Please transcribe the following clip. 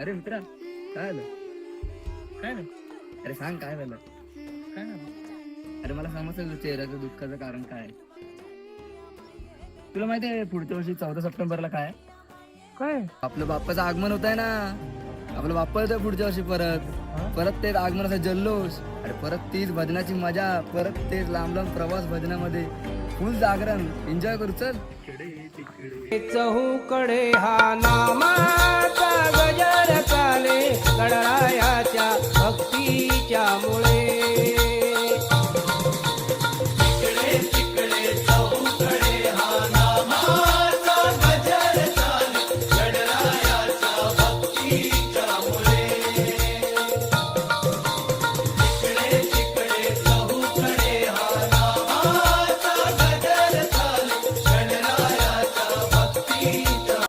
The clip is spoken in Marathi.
अरे मित्रा काय झालं? काय ना अरे सांग काय झालं? काय ना अरे मला समजतं चेहऱ्याचं दुःखाचं कारण काय आहे. तुला माहिती आहे पुढच्या वर्षी चौदा सप्टेंबरला काय आहे? काय? आपलं बाप्पाचं आगमन होत आहे ना. आपलं बाप्पा येतोय पुढच्या वर्षी परत. परत तेच आगमनाचा जल्लोष. अरे परत तीच भजनाची मजा परत तेच लांब लांब प्रवास भजनामध्ये. फुल जागरण. एन्जॉय करू चल. चहूकडे हा नाम मुळे